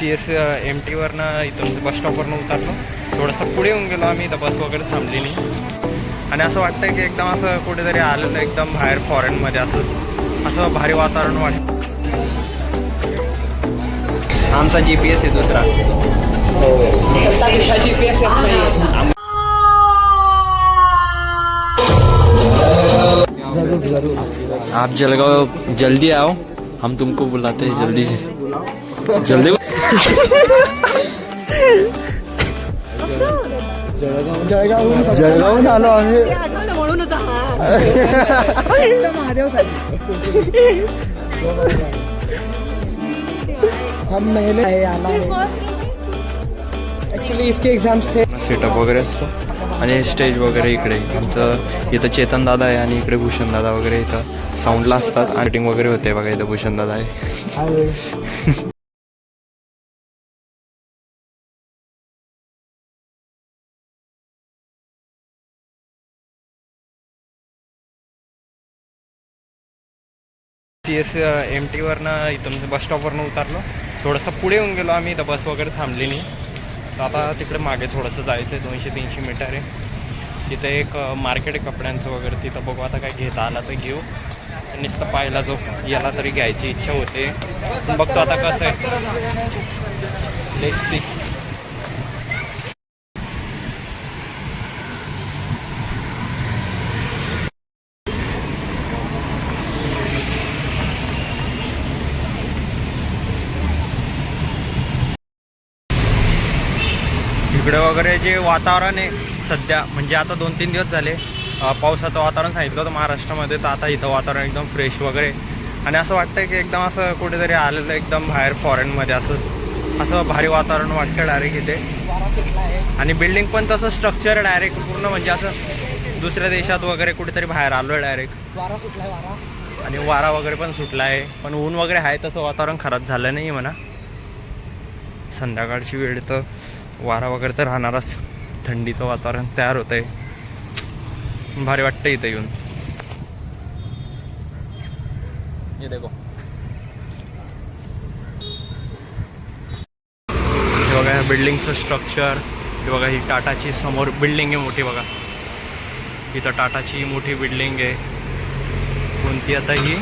C S M टीवरनं इथून बस स्टॉपवरनं उतरलो. थोडंसं पुढे येऊन गेलो आम्ही इथं बस वगैरे थांबली नाही आणि असं वाटतंय की एकदम असं कुठेतरी आलेलं एकदम बाहेर फॉरेनमध्ये असं असं भारी वातावरण वाटतं. आमचा जी पी एस आहे दुसरा. जी पी एस आप जलगांव जल्दी आओ हम तुमको बुलाते हैं जल्दी से। जल्दी जळगावून आलो आम्ही. म्हणून महादेव हम मेहनत आहे आला ऍक्च्युली इसके एग्जाम्स थे. सेटअप वगैरे असतो. आणि स्टेज वगैरे इकडे. आमचं इथं चेतन दादा आहे आणि इकडे भूषण दादा वगैरे इथं साऊंडला असतात. आर्टिंग वगैरे होते बघा इथं भूषण दादा आहे. टी एस एम टीवरनं इथून बस स्टॉपवरनं उतरलो. थोडंसं पुढे येऊन गेलो आम्ही इथं बस वगैरे थांबली नाही. तर आता तिकडे मागे थोडंसं जायचं आहे दोनशे तीनशे मीटर आहे. तिथे एक मार्केट आहे कपड्यांचं वगैरे तिथं बघू आता काय घेता आला तर घेऊ. नुसतं पाहायला जो याला तरी घ्यायची इच्छा होते. पण बघतो आता कसं आहे. लेट्स सी इकडे वगैरे जे वातावरण आहे सध्या म्हणजे आता दोन तीन दिवस झाले पावसाचं वातावरण सांगितलं होतं महाराष्ट्रामध्ये तर आता इथं वातावरण एकदम फ्रेश वगैरे. आणि असं वाटतं की एकदम असं कुठेतरी आलेलं एकदम बाहेर फॉरेनमध्ये असं असं भारी वातावरण वाटतं डायरेक्ट इथे. आणि बिल्डिंग पण तसं स्ट्रक्चर डायरेक्ट पूर्ण म्हणजे असं दुसऱ्या देशात वगैरे कुठेतरी बाहेर आलो आहे डायरेक्ट वारा वारा आणि वारा वगैरे पण सुटला आहे पण ऊन वगैरे आहे तसं वातावरण खराब झालं नाही म्हणा. संध्याकाळची वेळ तर वारा वगैरे तर राहणारच. थंडीचं वातावरण तयार होतं आहे भारी वाटतं इथं येऊन. हे देखो. हे बघा या बिल्डिंगचं स्ट्रक्चर हे बघा ही टाटाची समोर बिल्डिंग आहे मोठी बघा. इथं टाटाची मोठी बिल्डिंग आहे. कोणती आता ही?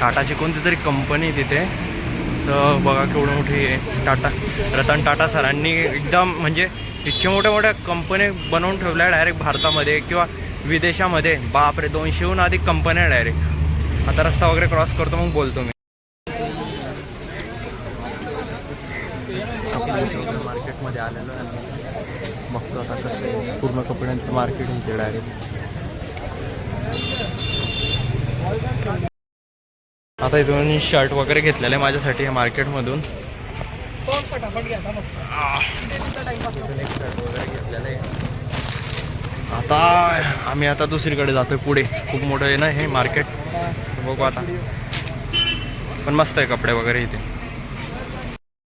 टाटाची कोणती तरी कंपनी तिथे. तर बघा केवढं मोठी आहे टाटा. रतन टाटा सरांनी एकदम म्हणजे इतक्या मोठ्या मोठ्या कंपन्या बनवून ठेवल्या डायरेक्ट भारतामध्ये किंवा विदेशामध्ये. बापरे दोनशेहून अधिक कंपन्या डायरेक्ट आता रस्ता वगैरे क्रॉस करतो मग बोलतो मी. मार्केटमध्ये आलेलो आहे तो आता कसं पूर्ण कपड्यांचं मार्केट इथे डायरेक्ट आता इथून शर्ट वगैरे घेतलेलं आहे माझ्यासाठी या मार्केटमधून आता आम्ही आता दुसरीकडे जातोय पुढे. खूप मोठं आहे ना हे मार्केट बघू आता. पण मस्त आहे कपडे वगैरे इथे.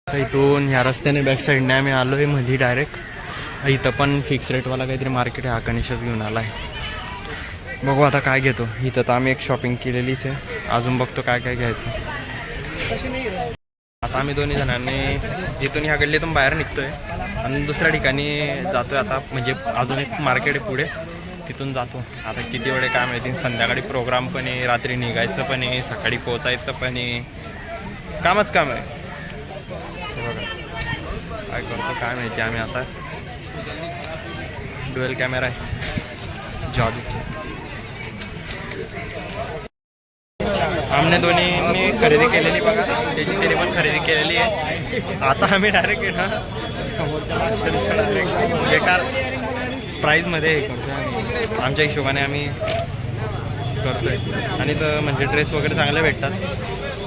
इथून ह्या रस्त्याने बॅक साईडने आम्ही आलो आहे मध्ये डायरेक्ट इथं पण फिक्स रेटवाला काहीतरी मार्केट आहे हा गणेशच घेऊन आला आहे बघू आता काय घेतो. इथं तर आम्ही एक शॉपिंग केलेलीच आहे. अजून बघतो काय काय घ्यायचं. आता आम्ही दोन्ही जणांनी इथून ह्या गल्लीतून बाहेर निघतोय. आणि दुसऱ्या ठिकाणी जातोय आता. म्हणजे अजून एक मार्केट आहे पुढे. तिथून जातो. आता किती वेळे काय माहिती. संध्याकाळी प्रोग्राम पण आहे. रात्री निघायचं पण आहे. सकाळी पोचायचं पण आहे. कामच काम आहे. बघा. काय करतो काय माहिती. आम्ही आता डुएल कॅमेरा आहे. जॉब आमने दोन्हीने खरेदी केलेली बघा. त्याची त्याने पण खरेदी केलेली आहे. आता आम्ही डायरेक्ट येणार समोरच्या डायरेक्ट बेकार प्राईजमध्ये हे आम्ही. आमच्या हिशोबाने आम्ही करतोय. आणि तर म्हणजे ड्रेस वगैरे चांगले भेटतात.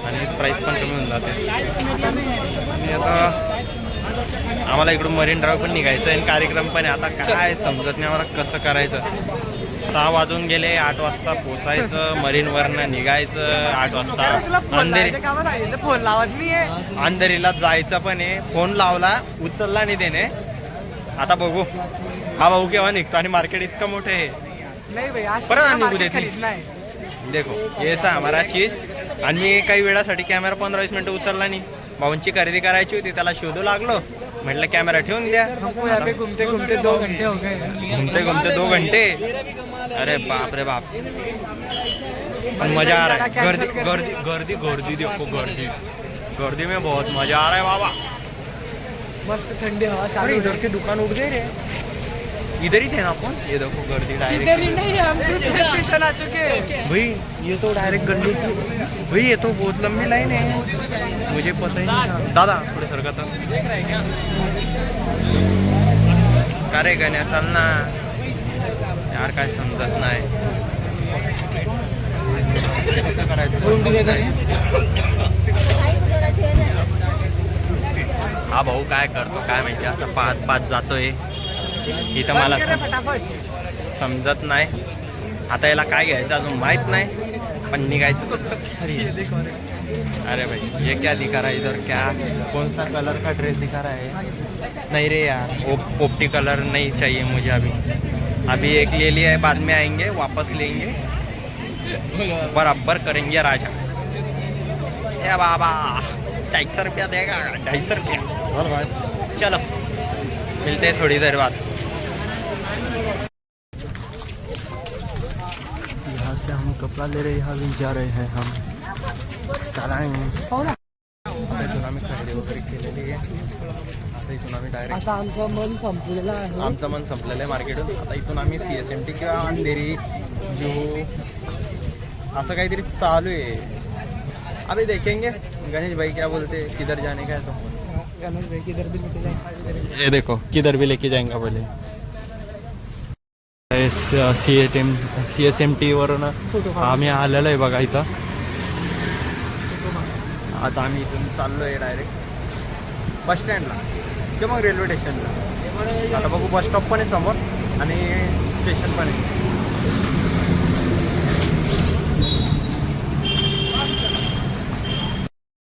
आणि प्राईस पण कमी होऊन जाते. आणि आता आम्हाला इकडून मरीन ड्राईव्ह पण निघायचं आहे. आणि कार्यक्रम पण आहे. आता काय समजत नाही आम्हाला कसं करायचं. सहा वाजून गेले आठ वाजता पोचायचं मरीनवरनं निघायचं आठ वाजता अंधेरी फोन लावत नाहीये अंधेरीला जायचं पण आहे. फोन लावला उचलला नाही त्याने. आता बघू. हा भाऊ केव्हा निघतो आणि मार्केट इतकं मोठं आहे. नाही परत आणि निघू देत नाही. खरीदना है देखो ये सा हमारा चीज आणि मी काही वेळासाठी कॅमेरा पंधरा वीस मिनिटं उचलला नाही. भाऊंची खरेदी करायची होती त्याला शोधू लागलो. म्हटलं कॅमेरा ठेवून द्या. घूमते घूमते दो घंटे. हो गए घूमते घूमते दो घंटे अरे बाप रे बाप. पण मजा आ रहा है. गर्दी गर्दी गर्दी गर्दी देखो गर्दी. गर्दी में बहुत मजा आ रहा है बाबा. मस्त ठंडी हवा चालू इधर के दुकान उठ गए रे. इधर ही थे ना अपन? ये देखो गर्दी इधर ही डायरेक्ट नहीं हम दूसरे स्टेशन आ चुके हैं। भाई ये तो डायरेक्ट गली थी भाई ये तो बहुत लंबी लाइन है। मुझे पता ही नहीं था। दादा थोडे सरकत का रे गण्या चाल ना। यार काय समजत नाही। कसं करायचं समजत नाही. हा भाऊ काय करतो काय माहिती? असं पाच पाच जातोय. इथं मला समजत नाही. आता याला काय घ्यायचं अजून माहीत नाही पण निघायचं कसं अरे भाई ये क्या दिखा रहा है इधर क्या? कौन सा कलर का ड्रेस दिखा रहा है नहीं रे यार ओ, पोपटी कलर नहीं चाहिए मुझे अभी. अभी एक ले लिया है बाद में आएंगे वापस लेंगे. बराबर करेंगे राजा. ए बाबा ढाई सौ रुपया देगा ढाई सौ रुपया. चलो मिलते हैं थोड़ी देर बाद. यहाँ से हम कपड़ा ले रहे हैं यहाँ भी जा रहे हैं हम। आता आता आमचं मन संपलेलं आहे. आमचं मन संपलेलं आहे मार्केटून आता इथून आम्ही सी एस एम टी किंवा अंधेरी जो असं काहीतरी चालू आहे. अभी देखेंगे. गणेश भाई क्या बोलते किधर जाने का है तो? गणेश भाई किधर भी लेके जाए ये देखो किधर भी लेके जाएँगे बोले C S M C S M टीवरून आम्ही आलेलो आहे बघा इथं. आता आम्ही इथून चाललो आहे डायरेक्ट बस स्टँडला किंवा मग रेल्वे स्टेशनला आता बघू बस स्टॉप पण आहे समोर आणि स्टेशन पण आहे.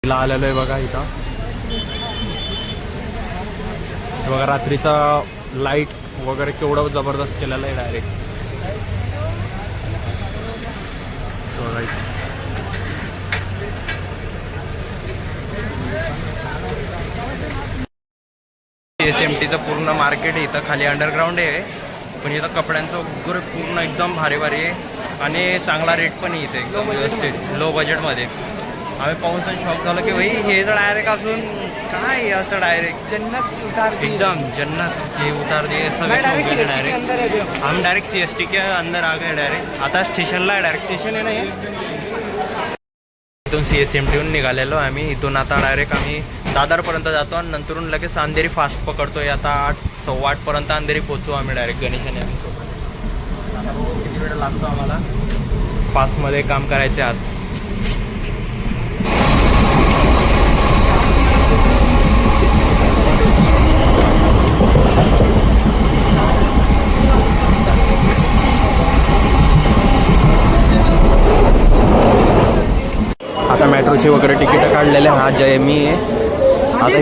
आलेलो आहे बघा इथं. बघा रात्रीचा लाइट वगैरे केवढं जबरदस्त केलेलं आहे डायरेक्ट एस एम टीचं पूर्ण मार्केट आहे इथं खाली अंडरग्राऊंड आहे. पण इथं कपड्यांचं वगैरे पूर्ण एकदम भारी भारी आहे. आणि चांगला रेट पण आहे इथे एकदम व्यवस्थित लो बजेटमध्ये आम्ही पाहून शॉक झालो की भाई हे तर डायरेक्ट असून काय असं डायरेक्ट जन्नत उतार दी एकदम जन्नत हे उतार दिए मैं सगळे डायरेक्ट सी डायरेक्ट के अंदर जो हम डायरेक्ट सी एस टी के अंदर आ गए डायरेक्ट आता स्टेशनला आहे डायरेक्ट स्टेशन आहे ना हे? इथून सी एस एम टीहून निघालेलो आम्ही. इथून आता डायरेक्ट आम्ही दादरपर्यंत जातो आणि नंतरून लगेच अंधेरी फास्ट पकडतोय. आता आठ सव्वा आठपर्यंत अंधेरी पोचू आम्ही डायरेक्ट गणेशाने आम्ही. किती वेळ लागतो आम्हाला? फास्टमध्ये काम करायचे आज. आता मेट्रोची वगैरे तिकीट काढलेले हा जय मी आहे. आता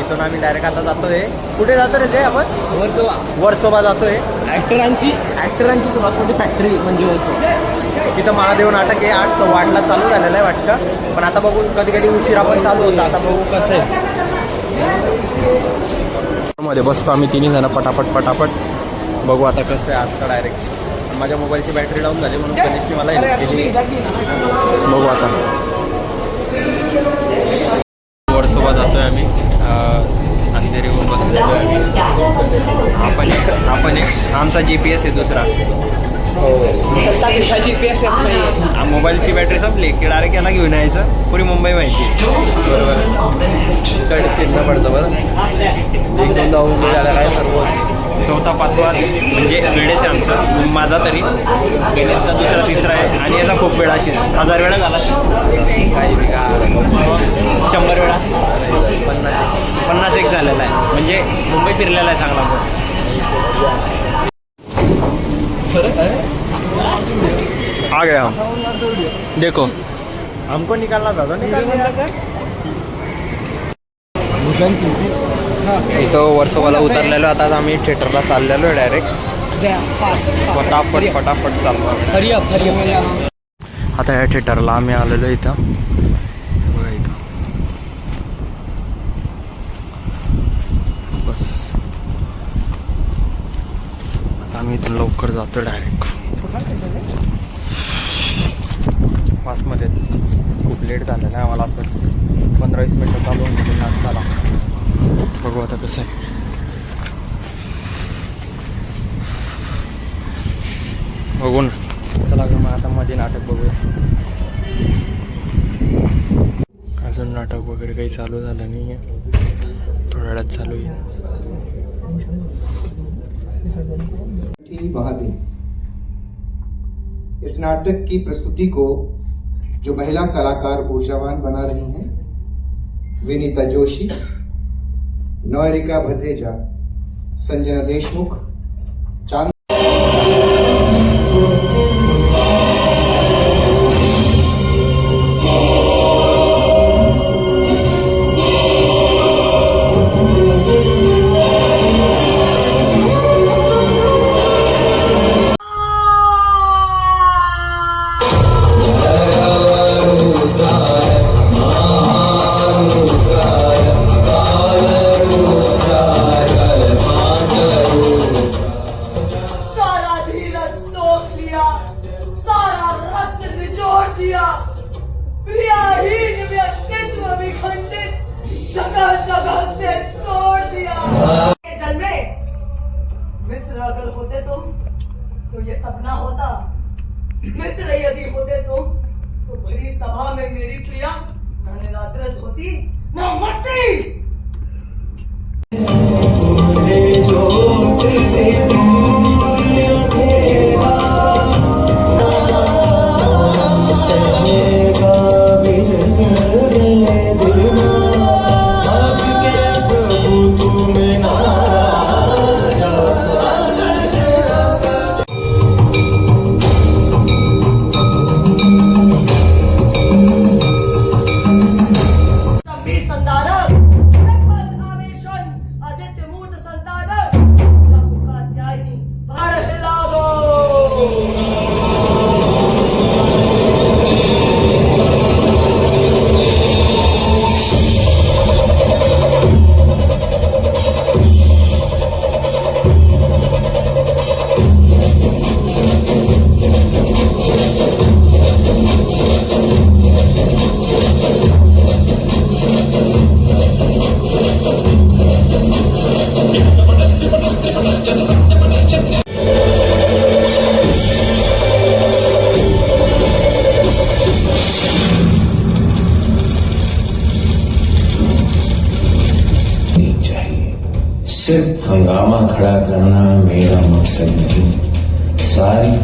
इथून आम्ही डायरेक्ट आता जातोय. कुठे जातो रे ते आपण? वर्सोवा. वर्सोबा जातोय. ऍक्टरांची ऍक्टरांची सुरुवात मोठी फॅक्टरी म्हणजे वर्सोवा. तिथं महादेव नाटक आहे. आठ आठला चालू झालेलं आहे वाटतं. पण आता बघू कधी कधी उशिरा पण चालू होतं. आता बघू कसं आहे. मध्ये बसतो आम्ही तिन्ही जण पटापट पटापट. बघू आता कसं आहे आजचं डायरेक्ट माझ्या मोबाईलची बॅटरी डाऊन झाली म्हणून गणेशने मला हेल्प केली. बघू आता. वर्सोबा जातोय आम्ही. अंधेरीहून बसलेलो आहे आम्ही. आपण एक आपण एक आमचा जी पी एस आहे दुसरा. जी पी एस हा, मोबाईलची बॅटरी संपली की डायरेक्ट याला घेऊन यायचं. पुरी मुंबई माहिती. आहे. बरोबर. चढ फिरणं पडतं बरं. एक दोनदा मुंबई झाला काय सर्व चौथा पाचवा म्हणजे वेळेस आहे आमचं. माझा तरी. गणेशचा दुसरा तिसरा आहे. आणि याचा खूप वेळा असेल. हजार वेळा झाला शंभर वेळा. पन्नास पन्नास एक झालेला आहे. म्हणजे मुंबई फिरलेला आहे चांगला पण. आ गया। हम देखो। हमको निकालना था इथं वर्सोबाला उतरलेलो आता आम्ही थिएटरला चाललेलो आहे डायरेक्ट फटाफट फटाफट चाललो आता या थिएटरला आम्ही आलेलो इथं. जातो डायरेक्ट फास्टमध्ये खूप लेट झालं नाही आम्हाला आता पंधरा वीस मिनटं चालू होऊन नाटकाला बघू आता कसं आहे. बघू ना. चला मग आता मध्ये नाटक बघूया. अजून नाटक वगैरे काही चालू झालं नाही आहे थोड्या वेळात चालू येईल की इस नाटक की प्रस्तुति को जो महिला कलाकार ऊर्जावान बना रही हैं, विनीता जोशी, नौरिका भदेजा संजना देशमुख मित्र यदि होते तो तो बड़ी सभा में मेरी प्रिया न निरादरज होती न मरती।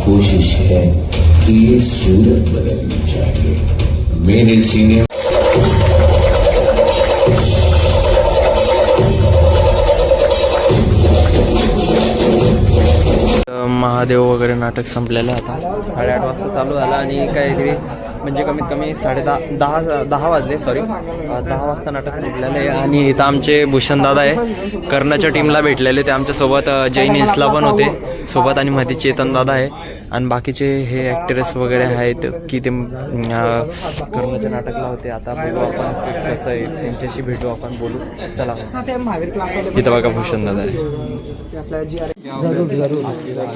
कोशिश है कि ये सूरत बदलनी चाहिए। मेरे सीने महादेव वगैरे नाटक संपलेलं आता. साडेआठ वाजता चालू झालं आणि काहीतरी म्हणजे कमीत कमी साडे दहा दहा वाजले सॉरी दहा वाजता नाटक संपलेलं आहे आणि इथं आमचे भूषण दादा आहे. कर्णाच्या टीमला भेटलेले ते आमच्यासोबत जैन इन्सला पण होते. सोबत आणि मध्ये चेतन दादा आहे. आणि बाकीचे हे ॲक्टरेस वगैरे आहेत की ते कर्णाच्या नाटकला होते. आता बघू आपण कसं आहे त्यांच्याशी भेटू आपण बोलू. चला. इथं बघा भूषण दादा आहे.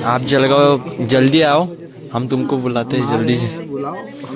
आप जलगाव जल्दी आओ. हम तुमको बुलाते हैं जल्दी से.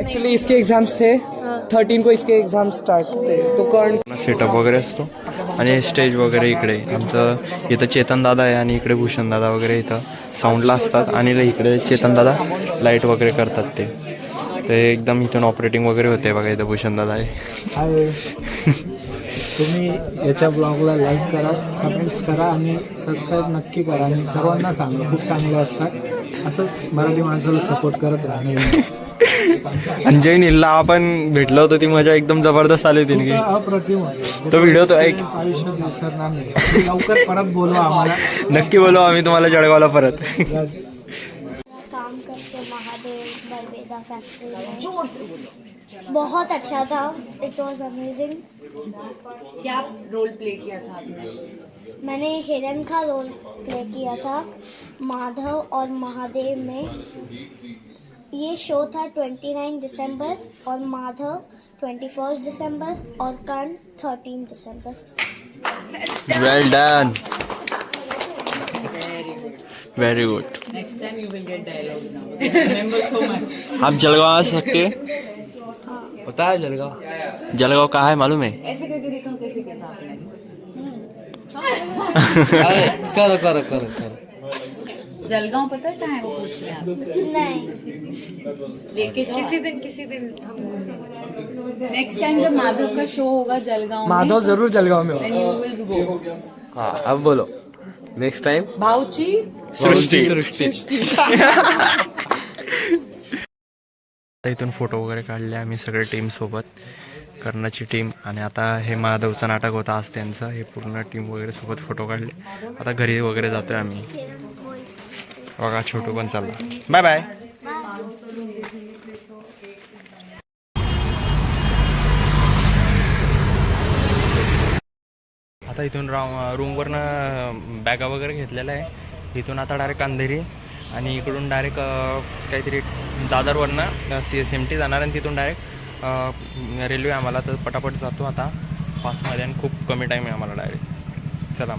एक्चुअली इसके एग्जाम्स थे. थर्टीन को इसके एग्जाम स्टार्ट थे. तो कर्ण सेटअप वगैरे असतो. आणि स्टेज वगैरे इकडे. आमचं इथं चेतन दादा आहे आणि इकडे भूषण दादा वगैरे इथं साऊंडला असतात. आणि इकडे चेतन दादा लाइट वगैरे करतात ते. ते एकदम इथून ऑपरेटिंग वगैरे होते बघा इथं भूषण दादा आहे. तुम्ही याच्या ब्लॉगला लाईक करा कमेंट्स करा आणि सबस्क्राईब नक्की करा. आणि सर्वांना सांगा खूप चांगले असतात. असंच मराठी माणसाला सपोर्ट करत राहणे आणि जैन हिलला आपण भेटलो होतो ती मजा एकदम जबरदस्त आली होती ना की अप्रतिम होते तो व्हिडिओ तो एक आयुष्यात विसरणार नाही. लवकर परत बोलवा आम्हाला. नक्की बोलू आम्ही तुम्हाला जळगावला परत. Yes. काम करते महादेव बलवेदा मादा फैक्ट्री में बहुत अच्छा था. इट वॉज अमेजिंग क्या रोल प्ले किया था आपने? मैंने हिरन का रोल प्ले किया था माधव और महादेव में। ये शो था 29 दिसंबर और माधव 21 दिसंबर और कर्ण 13 दिसंबर। Well done very good next time you will get dialogues now remember so much आप जलगांव आ सकते हैं। पता है जलगांव? जलगांव कहाँ है मालूम है? ऐसे करके कैसे आपने। करो करो करो करो। जलगांव पता है कहाँ है वो पूछ रहे हैं आपसे नहीं। लेके किसी दिन किसी दिन नेक्स्ट टाइम जब माधव का शो होगा जलगांव माधव जरूर जलगांव में होगा। हाँ अब बोलो। नेक्स्ट टाइम भाऊची सृष्टी। सृष्टी। इथून फोटो वगैरे काढले आम्ही सगळे टीम सोबत. कर्णाची टीम आणि आता हे महादेवचं नाटक होतं आज त्यांचं. हे पूर्ण टीम वगैरे सोबत फोटो काढले. आता घरी वगैरे जातोय आम्ही. बघा छोटू पण चालला. Bye bye. आता इथून रा रूमवरनं बॅगा वगैरे घेतलेल्या आहे. इथून आता डायरेक्ट अंधेरी आणि इकडून डायरेक्ट काहीतरी दादरवरनं सी एस एम टी जाणार आणि तिथून डायरेक्ट रेल्वे आम्हाला तर पटापट जातो आता. फास्टमध्ये आणि खूप कमी टाईम आहे आम्हाला डायरेक्ट. चला